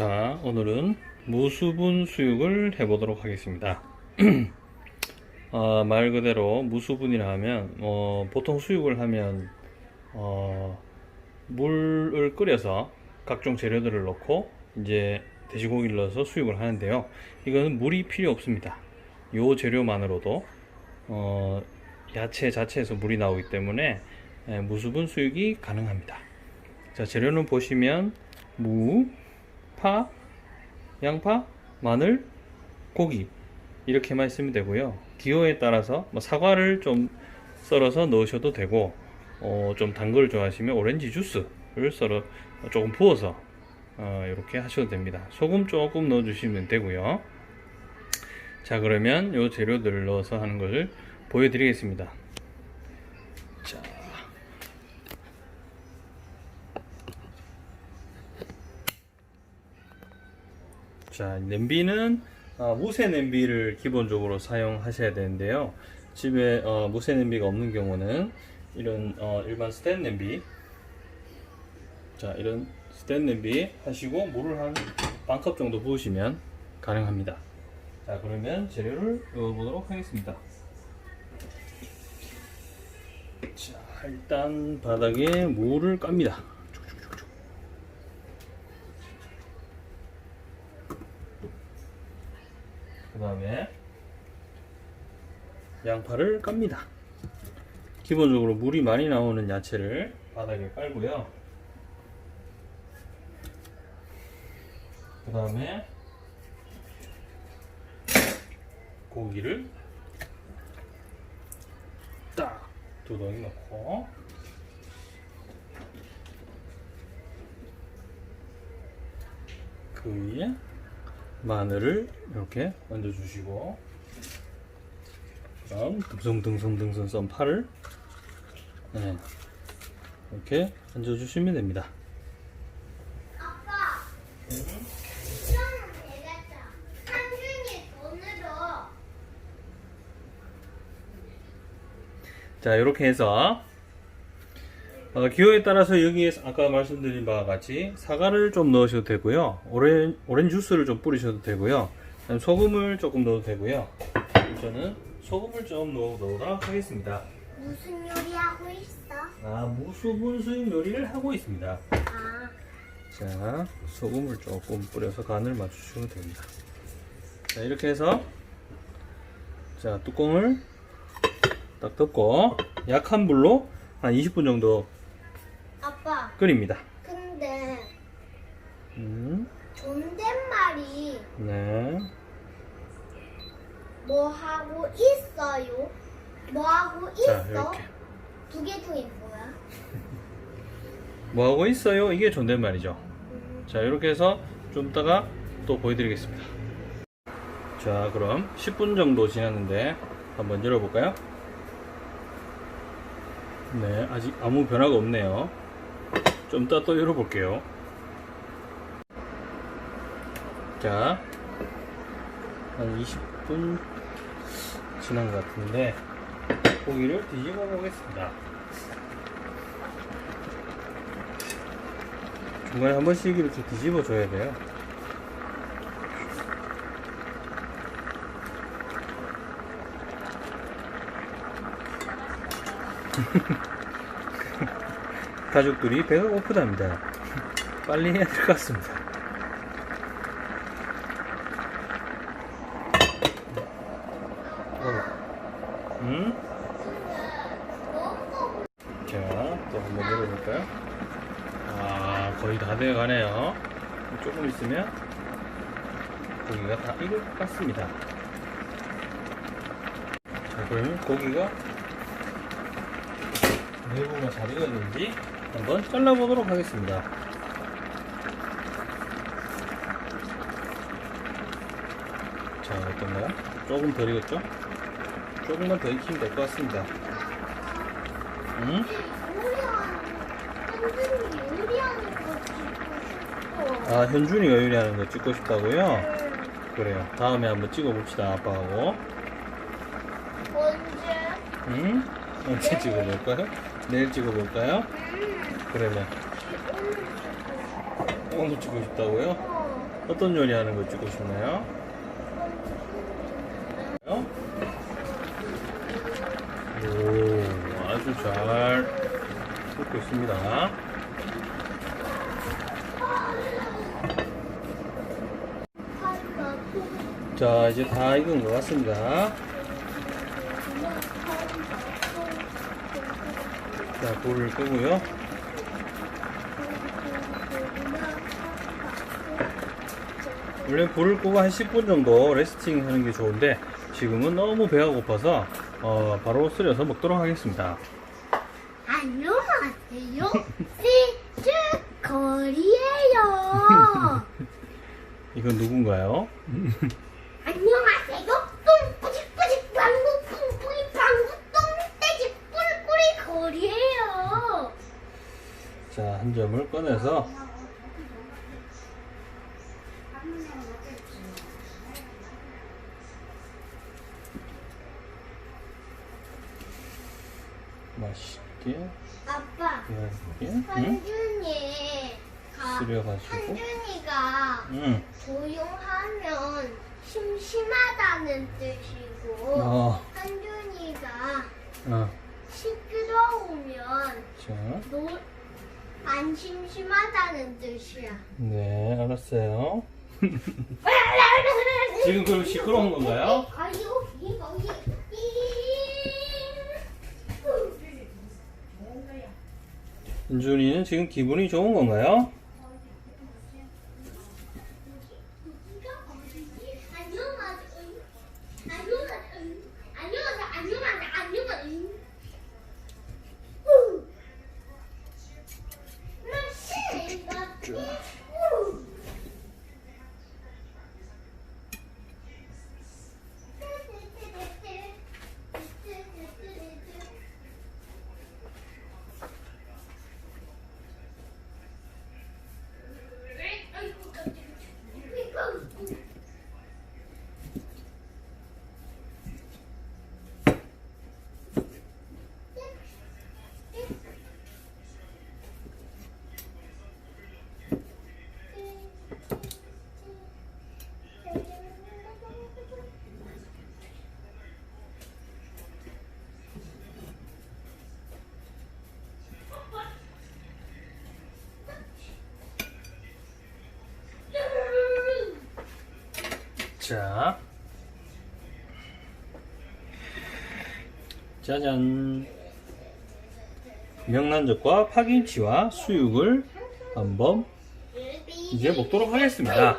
자, 오늘은 무수분 수육을 해보도록 하겠습니다. 어, 말 그대로 무수분이라 하면, 어, 보통 수육을 하면, 어, 물을 끓여서 각종 재료들을 넣고, 이제 돼지고기를 넣어서 수육을 하는데요. 이거는 물이 필요 없습니다. 요 재료만으로도, 어, 야채 자체에서 물이 나오기 때문에, 예, 무수분 수육이 가능합니다. 자, 재료는 보시면, 무, 파, 양파, 마늘, 고기 이렇게만 있으면 되고요. 기호에 따라서 뭐 사과를 좀 썰어서 넣으셔도 되고 어, 좀 단 걸 좋아하시면 오렌지 주스를 썰어 조금 부어서 어, 이렇게 하셔도 됩니다. 소금 조금 넣어주시면 되고요. 자 그러면 요 재료들을 넣어서 하는 것을 보여드리겠습니다. 자, 냄비는 어, 무쇠 냄비를 기본적으로 사용하셔야 되는데요. 집에 어, 무쇠 냄비가 없는 경우는 이런 어, 일반 스텐 냄비, 자 이런 스텐 냄비 하시고 물을 한 반컵 정도 부으시면 가능합니다. 자 그러면 재료를 넣어보도록 하겠습니다. 자 일단 바닥에 물을 깝니다. 다음에 양파를 깝니다. 기본적으로 물이 많이 나오는 야채를 바닥에 깔고요. 그 다음에 고기를 딱 두 덩이 넣고 그 위에 마늘을 이렇게 얹어주시고 그다음 듬성듬성듬성 썬 파를 네, 이렇게 얹어주시면 됩니다. 자 이렇게 해서 어, 기호에 따라서 여기에 아까 말씀드린 바와 같이 사과를 좀 넣으셔도 되고요. 오렌, 오렌지 주스를 좀 뿌리셔도 되고요. 소금을 조금 넣어도 되고요. 저는 소금을 좀 넣어보도록 하겠습니다. 무슨 요리 하고 있어? 아 무수분 수육 요리를 하고 있습니다. 아, 자 소금을 조금 뿌려서 간을 맞추시면 됩니다. 자 이렇게 해서 자 뚜껑을 딱 덮고 약한 불로 한 20분 정도 아빠. 끓입니다 근데 음, 존댓말이 네. 뭐 하고 있어요? 뭐 하고 자 있어? 이렇게 두 개 중에 뭐야? 뭐 하고 있어요? 이게 존댓말이죠 음, 자 이렇게 해서 좀 이따가 또 보여드리겠습니다 자 그럼 10분 정도 지났는데 한번 열어볼까요? 네 아직 아무 변화가 없네요 좀 이따 또 열어볼게요 자 한 20분 지난 것 같은데 고기를 뒤집어 보겠습니다 중간에 한 번씩 이렇게 뒤집어 줘야 돼요. 가족들이 배가 고프답니다. 빨리 해야 될 것 같습니다. 어. 음? 자, 또 한번 열어볼까요? 아, 거의 다 되어 가네요. 조금 있으면 고기가 다 익을 것 같습니다. 자, 그러면 고기가 내부가 잘 익었는지 한번 잘라보도록 하겠습니다. 자, 어떤가요? 조금 덜 익었죠? 조금만 더 익히면 될 것 같습니다. 음? 찍고 싶어. 아, 현준이가 요리하는 거 찍고 싶다고요? 음, 그래요. 다음에 한번 찍어봅시다, 아빠하고. 언제? 응? 언제 찍어볼까요? 내일 찍어볼까요? 음, 그러면 오늘 찍고 찍고 싶다고요? 어. 어떤 요리 하는 거 찍고 싶나요? 어? 오, 아주 잘 굽고 있습니다. 자, 이제 다 익은 것 같습니다. 자, 불을 끄고요. 원래 불을 끄고 한 10분 정도 레스팅 하는 게 좋은데 지금은 너무 배가 고파서 어, 바로 끓여서 먹도록 하겠습니다. 안녕하세요. 시즈 거리예요. 이건 누군가요? 안녕하세요. 똥꾸직꾸직 방구 뿡뿡이 방구 똥돼지 꾸리꾸리 거리예요. 자, 한 점을 꺼내서 맛있게 아빠, 이렇게 응? 한준이 쓰려가지고 한준이가 응. 조용하면 심심하다는 뜻이고 어, 한준이가 어. 시끄러우면 자, 노, 안 심심하다는 뜻이야. 네, 알았어요. 지금 그럼 시끄러운 건가요? 아이 은준이는 지금 기분이 좋은 건가요? 자, 짜잔. 명란젓과 파김치와 수육을 한번 이제 먹도록 하겠습니다.